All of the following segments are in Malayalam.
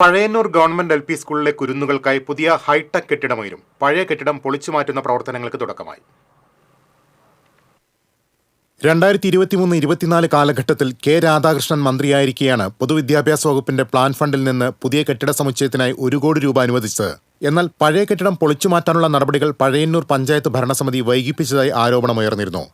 പഴയന്നൂർ ഗവൺമെന്റ് എൽ പി സ്കൂളിലെ കുരുന്നുകൾക്കായി പുതിയ ഹൈടെക് കെട്ടിടം ഉയരും പഴയ കെട്ടിടം പൊളിച്ചു മാറ്റുന്ന പ്രവർത്തനങ്ങൾക്ക് തുടക്കമായി. രണ്ടായിരത്തി ഇരുപത്തിമൂന്ന് ഇരുപത്തിനാല് കാലഘട്ടത്തിൽ കെ രാധാകൃഷ്ണൻ മന്ത്രിയായിരിക്കെയാണ് പൊതുവിദ്യാഭ്യാസ വകുപ്പിന്റെ പ്ലാൻ ഫണ്ടിൽ നിന്ന് പുതിയ കെട്ടിട സമുച്ചയത്തിനായി ഒരു കോടി രൂപ അനുവദിച്ചത്. എന്നാൽ പഴയ കെട്ടിടം പൊളിച്ചു മാറ്റാനുള്ള നടപടികൾ പഴയന്നൂർ പഞ്ചായത്ത് ഭരണസമിതി വൈകിപ്പിച്ചതായി ആരോപണമുയർന്നിരുന്നു.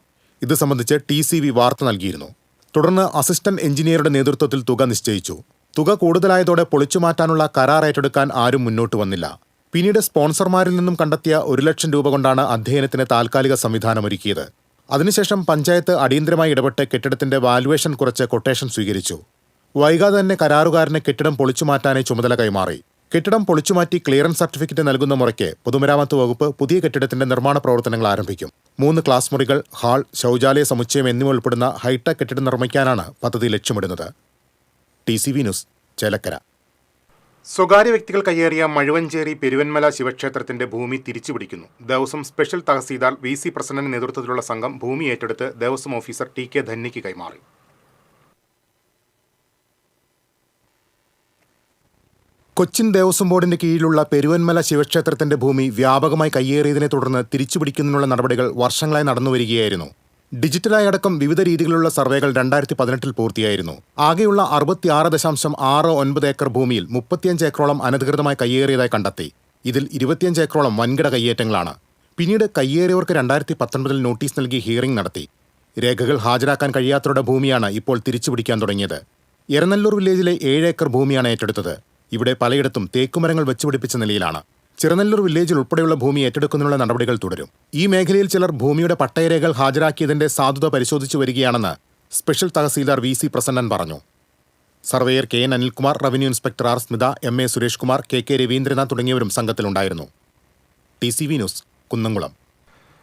ഇത് സംബന്ധിച്ച് ടി സി വി വാർത്ത നൽകിയിരുന്നു. തുടർന്ന് അസിസ്റ്റന്റ് എഞ്ചിനീയറുടെ നേതൃത്വത്തിൽ തുക നിശ്ചയിച്ചു. തുക കൂടുതലായതോടെ പൊളിച്ചു മാറ്റാനുള്ള കരാർ ഏറ്റെടുക്കാൻ ആരും മുന്നോട്ട് വന്നില്ല. പിന്നീട് സ്പോൺസർമാരിൽ നിന്നും കണ്ടെത്തിയ ഒരു ലക്ഷം രൂപ കൊണ്ടാണ് അധ്യയനത്തിന് താൽക്കാലിക സംവിധാനമൊരുക്കിയത്. അതിനുശേഷം പഞ്ചായത്ത് അടിയന്തരമായി ഇടപെട്ട് കെട്ടിടത്തിന്റെ വാലുവേഷൻ കുറച്ച് കൊട്ടേഷൻ സ്വീകരിച്ചു. വൈകാതെ തന്നെ കരാറുകാരന് കെട്ടിടം പൊളിച്ചു മാറ്റാനേ ചുമതല കൈമാറി. കെട്ടിടം പൊളിച്ചുമാറ്റി ക്ലിയറൻസ് സർട്ടിഫിക്കറ്റ് നൽകുന്ന മുറയ്ക്ക് പൊതുമരാമത്ത് വകുപ്പ് പുതിയ കെട്ടിടത്തിന്റെ നിർമ്മാണ പ്രവർത്തനങ്ങൾ ആരംഭിക്കും. മൂന്ന് ക്ലാസ് മുറികൾ ഹാൾ ശൗചാലയ സമുച്ചയം എന്നിവ ഉൾപ്പെടുന്ന ഹൈടെക് കെട്ടിടം നിർമ്മിക്കാനാണ് പദ്ധതി ലക്ഷ്യമിടുന്നത്. T C V news Chelakkara. സ്വകാര്യ വ്യക്തികൾ കയ്യേറിയ മഴുവഞ്ചേരി പെരുവന്മല ശിവക്ഷേത്രത്തിന്റെ ഭൂമി തിരിച്ചുപിടിക്കുന്നു. Devaswom special tahsildar V C പ്രസന്നന്റെ നേതൃത്വത്തിലുള്ള സംഘം ഭൂമി ഏറ്റെടുത്ത് ദേവസ്വം ഓഫീസർ ടി കെ ധന്യയ്ക്ക് കൈമാറി. കൊച്ചിൻ ദേവസ്വം ബോർഡിന്റെ കീഴിലുള്ള പെരുവന്മല ശിവക്ഷേത്രത്തിന്റെ ഭൂമി വ്യാപകമായി കയ്യേറിയതിനെ തുടർന്ന് തിരിച്ചുപിടിക്കുന്നതിനുള്ള നടപടികൾ വർഷങ്ങളായി നടന്നുവരികയായിരുന്നു. ഡിജിറ്റലായി അടക്കം വിവിധ രീതിയിലുള്ള സർവേകൾ രണ്ടായിരത്തി പതിനെട്ടിൽ പൂർത്തിയായിരുന്നു. ആകെയുള്ള അറുപത്തിയാറ് ദശാംശം ആറ് ഒൻപത് ഏക്കർ ഭൂമിയിൽ മുപ്പത്തിയഞ്ച് ഏക്കറോളം അനധികൃതമായി കയ്യേറിയതായി കണ്ടെത്തി. ഇതിൽ ഇരുപത്തിയഞ്ച് ഏക്കറോളം വൻകിട കയ്യേറ്റങ്ങളാണ്. പിന്നീട് കയ്യേറിയവർക്ക് രണ്ടായിരത്തി പത്തൊൻപതിൽ നോട്ടീസ് നൽകി ഹിയറിംഗ് നടത്തി. രേഖകൾ ഹാജരാക്കാൻ കഴിയാത്തവരുടെ ഭൂമിയാണ് ഇപ്പോൾ തിരിച്ചുപിടിക്കാൻ തുടങ്ങിയത്. എരനല്ലൂർ വില്ലേജിലെ ഏഴ് ഏക്കർ ഭൂമിയാണ് ഏറ്റെടുത്തത്. ഇവിടെ പലയിടത്തും തേക്കുമരങ്ങൾ വെച്ചുപിടിപ്പിച്ച നിലയിലാണ്. ചിറനല്ലൂർ വില്ലേജിൽ ഉൾപ്പെടെയുള്ള ഭൂമി ഏറ്റെടുക്കുന്നതിനുള്ള നടപടികൾ തുടരും. ഈ മേഖലയിൽ ചിലർ ഭൂമിയുടെ പട്ടയരേഖകൾ ഹാജരാക്കിയതിന്റെ സാധുത പരിശോധിച്ചു വരികയാണെന്ന് special tahsildar V C Prasannan പറഞ്ഞു. Surveyor K N Anilkumar revenue inspector R Smitha M A Suresh Kumar K K Ravindranath തുടങ്ങിയവരും സംഘത്തിലുണ്ടായിരുന്നു. T C V news Kunnamkulam.